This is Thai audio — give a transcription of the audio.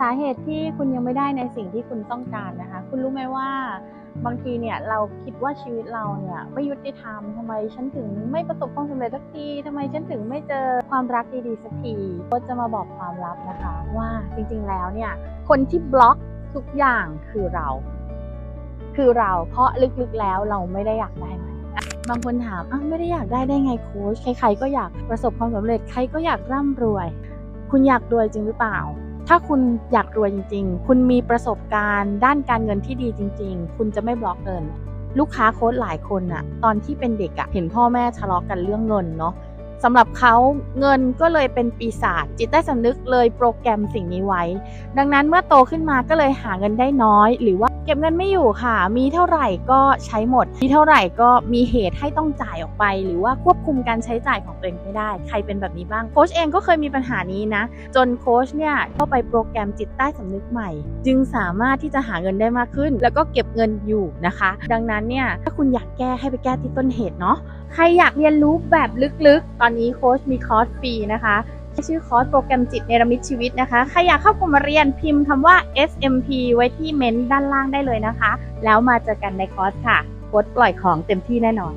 สาเหตุที่คุณยังไม่ได้ในสิ่งที่คุณต้องการนะคะ คุณรู้ไหมว่าบางทีเนี่ยเราคิดว่าชีวิตเราเนี่ยไม่ยุติธรรมทำไมฉันถึงไม่ประสบความสำเร็จสักทีทำไมฉันถึงไม่เจอความรักดีๆสักทีก็จะมาบอกความลับนะคะ ว่าจริงๆแล้วเนี่ยคนที่บล็อกทุกอย่างคือเรา คือเราเพราะลึกๆแล้วเราไม่ได้อยากได้มันบางคนถามอ้าวไม่ได้อยากได้ได้ไงโค้ชใครๆก็อยากประสบความสำเร็จใครก็อยากร่ำรวย คุณอยากรวยจริงหรือเปล่า ถ้าคุณอยากรวยจริง ๆ คุณมีประสบการณ์ด้านการเงินที่ดีจริง ๆ คุณจะไม่บล็อกเงิน ลูกค้าโค้ดหลายคนอะตอนที่เป็นเด็กอะเห็นพ่อแม่ทะเลาะกันเรื่องเงินเนาะ สำหรับเขาเงินก็เลยเป็นปีศาจจิตใต้สำนึกเลยโปรแกรมสิ่งนี้ไว้ ดังนั้นเมื่อโตขึ้นมาก็เลยหาเงินได้น้อย หรือว่าเก็บเงินไม่อยู่ค่ะ มีเท่าไหร่ก็ใช้หมด มีเท่าไหร่ก็มีเหตุให้ต้องจ่ายออกไป หรือว่าควบคุมการใช้จ่ายของตัวเองไม่ได้ ใครเป็นแบบนี้บ้างโค้ชเองก็เคยมีปัญหานี้นะ จนโค้ชเนี่ยเข้าไปโปรแกรมจิตใต้สำนึกใหม่ จึงสามารถที่จะหาเงินได้มากขึ้น แล้วก็เก็บเงินอยู่นะคะ ดังนั้นเนี่ยถ้าคุณอยากแก้ให้ไปแก้ที่ต้นเหตุเนาะ ใครอยากเรียนรู้แบบลึกๆ ตอนนี้โค้ชมีคอร์สฟรีนะคะชื่อคอร์สโปรแกรมจิตเนรมิตชีวิตนะคะ ใครอยากเข้ากลุ่มมาเรียนพิมพ์คำว่า SMP ไว้ที่เมนต์ด้านล่างได้เลยนะคะ แล้วมาเจอกันในคอร์สค่ะโค้ชปล่อยของเต็มที่แน่นอน